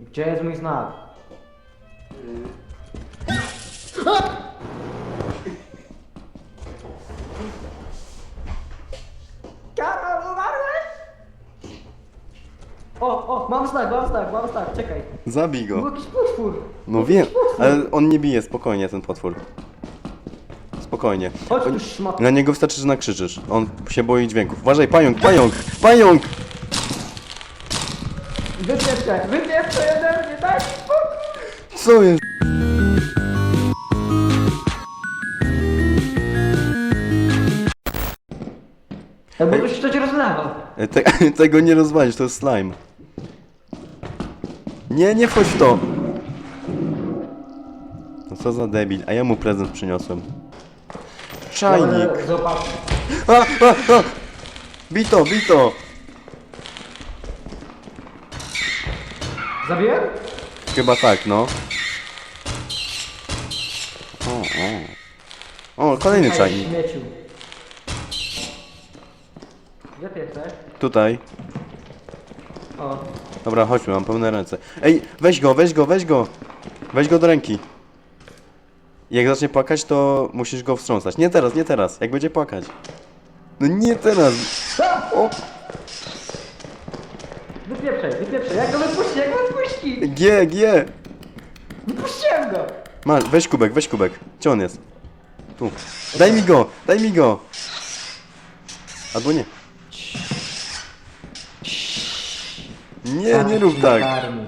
Gdzie jest mój znak? Karol, umarłeś? O, o, mam znak, mam znak, mam znak, czekaj. Zabij Był go. jakiś potwór. No wiem, ale on nie bije, spokojnie ten potwór. Spokojnie. Chodź tu szmat. Na niego wystarczy, że nakrzyczysz. On się boi dźwięków. Uważaj, pająk, pająk, pająk! Wypieprzaj, wypieprzaj Co jest? Ktoś to cię rozlewał. E, Te, tego nie rozwalisz, to jest slime. Nie, nie wchodź w to! No co za debil, a ja mu prezent przyniosłem. Czajnik! Dobra, Zobacz. A, a! Zabiłem? Chyba tak, no. O, o. O, kolejny Ej, czajnik. śmieciu. Gdzie ty jesteś? Tutaj. O. Dobra, chodźmy, mam pełne ręce. Ej, weź go, weź go, weź go! Weź go do ręki. Jak zacznie płakać, to musisz go wstrząsać. Nie teraz, nie teraz. Jak będzie płakać. No nie teraz. O, Wypieprzaj, wypieprzaj. Jak go wypuści, jak go wypuści? G, G. Wypuściłem go. Masz, weź kubek, weź kubek. Gdzie on jest? Tu. Daj mi go, daj mi go. Albo nie. Nie, nie rób tak. Karmi.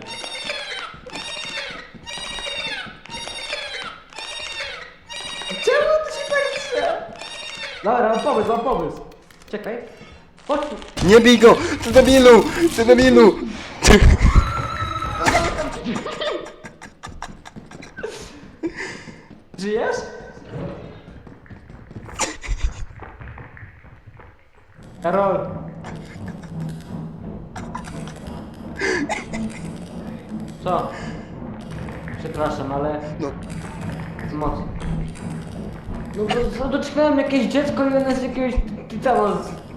Czemu ty się tak chce? Dobra, mam pomysł, mam pomysł. Czekaj. Chodź tu. Nie bij go! Ty debilu! Ty debilu! Żyjesz? Karol. Co? Przepraszam, ale No, mocy. No to, to doczekałem jakieś dziecko i ona z jakiegoś pitała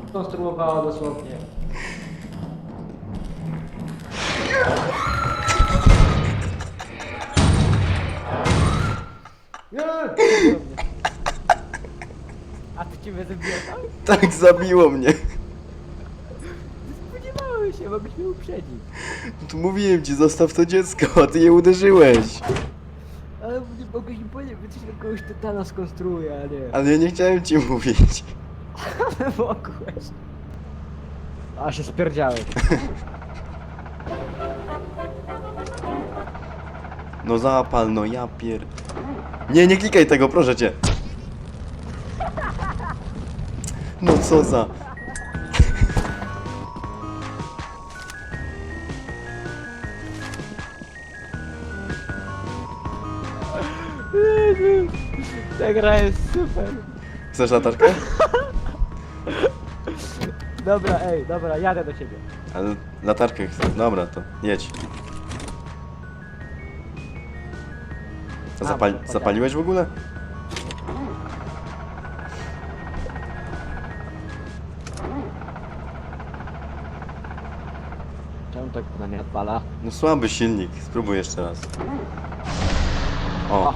skonstruowała dosłownie. Nie! A ty ciebie zabiłem tam? tak zabiło mnie. Spodziewały się, mogłeś mnie uprzedzić. Tu mówiłem ci, zostaw to dziecko, a ty je uderzyłeś. Ale nie mogłeś mi powiedzieć, że coś na kogoś tytana skonstruuje, a nie. Ale ja nie chciałem ci mówić. Ale mogłeś. A się spierdziałeś. No zapal, no ja pier... Nie, nie klikaj tego, proszę cię. No co za... Ta gra jest super. Chcesz latarkę? Dobra, ej, dobra, jadę do ciebie. Ale latarkę chcę. Dobra, to jedź. A A, zapal... bo- zapaliłeś w ogóle? Czemu tak na nie odpala? No słaby silnik, spróbuj jeszcze raz. O, O.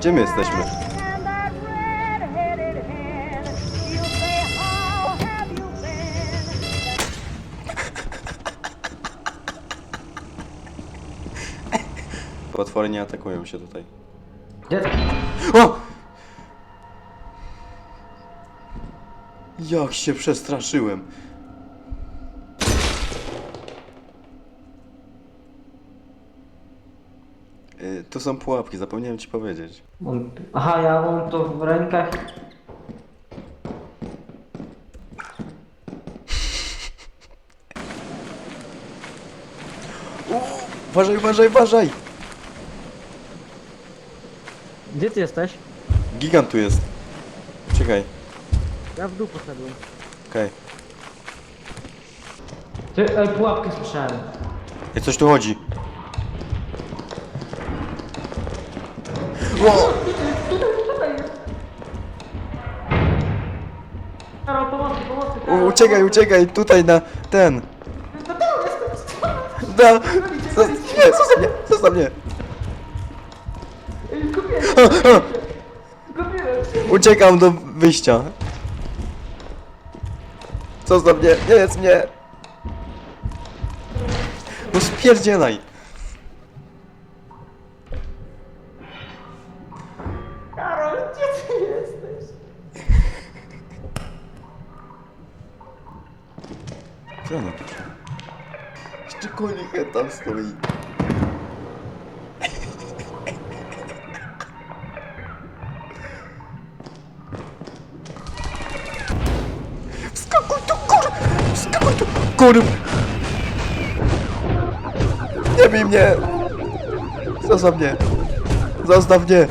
gdzie my jesteśmy? Potwory nie atakują się tutaj. Gdzie? O! Jak się przestraszyłem. Y, To są pułapki, zapomniałem ci powiedzieć. On... Aha, ja mam to w rękach. Uważaj, uważaj, uważaj! Gdzie ty jesteś? Gigant tu jest. Czekaj, Ja w dół poszedłem. okej. Ty, ej, pułapkę słyszałem. Okay. Coś tu chodzi. Ło! Karol, pomocy, pomocy, Karol, uciekaj, pomocy. uciekaj, tutaj na ten. No to jestem, Da, co, nie, zostaw mnie, zostaw mnie. Kupiłem, A, a, kupiłem. Uciekam do wyjścia. Zostaw mnie, nie jest mnie. No spierdzielaj. Co ona tu? Jeszcze konik tam stoi. Wskakuj tu, kur! Wskakuj tu, kur! Nie bij mnie! Zostaw mnie! Zostaw mnie!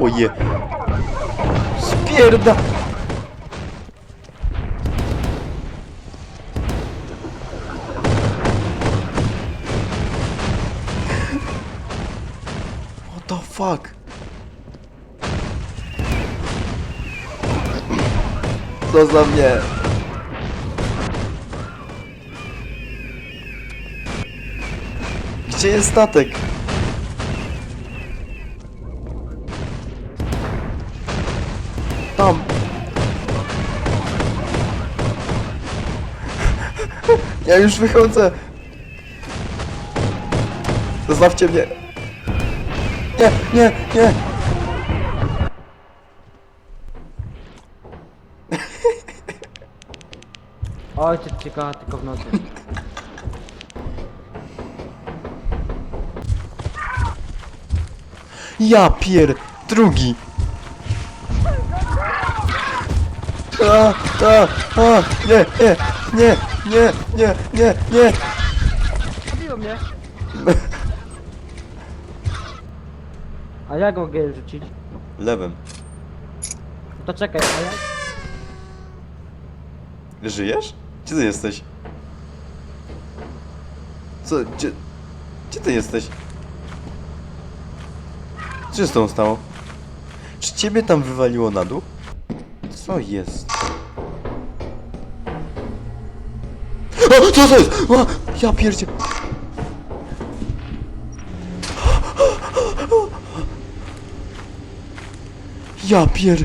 Poje... Spierda! What the fuck? Zostaw mnie! Gdzie jest statek? Ja już wychodzę. Zostawcie mnie. Nie, nie, nie. Ojciec kocha tylko w nocy. Ja pier... Drugi. A, a, a, nie, nie, nie, nie, nie, nie, nie. Zabiło mnie. A jak mogę rzucić? Lewym. No to czekaj, a jak? Żyjesz? Gdzie ty jesteś? Co? Gdzie... Gdzie ty jesteś? Co się z tą stało? Czy ciebie tam wywaliło na dół? Co jest? O, co to jest? O, ja pierdzie... Ja pier...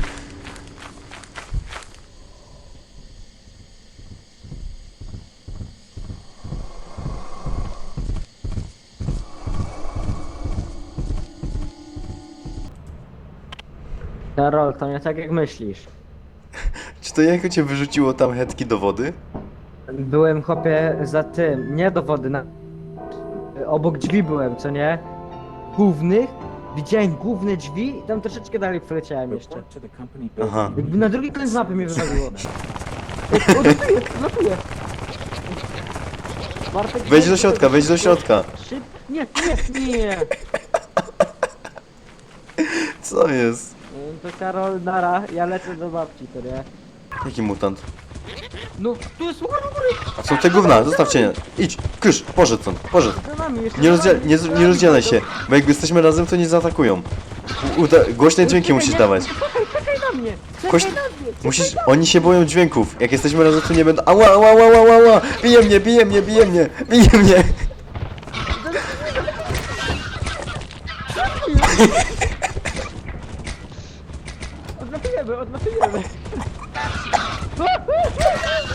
Karol, to nie tak jak myślisz. Czy to jako cię wyrzuciło tam hetki do wody? Byłem chłopie za tym, nie do wody, na... obok drzwi byłem, co nie? Głównych, widziałem główne drzwi i tam troszeczkę dalej przeleciałem jeszcze. Aha. Jakby na drugi koniec mapy mnie wywaliło. Odlatuję, odlatuję. Bartek, Wejdź do środka, wejdź do środka. Szyb... Nie, nie, nie. Co jest? No To Karol, nara, ja lecę do babci, to nie? Jaki mutant? No, tu jest do góry, Są te gówna, zostawcie je. Idź, kysz, poszedł stąd, poszedł. za nami, jeszcze Nie, za nami, nie, za nie nami, rozdzielaj się, bo jak jesteśmy razem, to nie zaatakują. U, uda, głośne dźwięki musisz nie, dawać. Czekaj, czekaj na mnie, czekaj na mnie. Musisz, oni się boją dźwięków. Jak jesteśmy razem, to nie będą... Ała, ała, ała, ała, ała! Bije mnie, bije mnie, bije mnie, bije mnie! Odlatujemy, odlatujemy.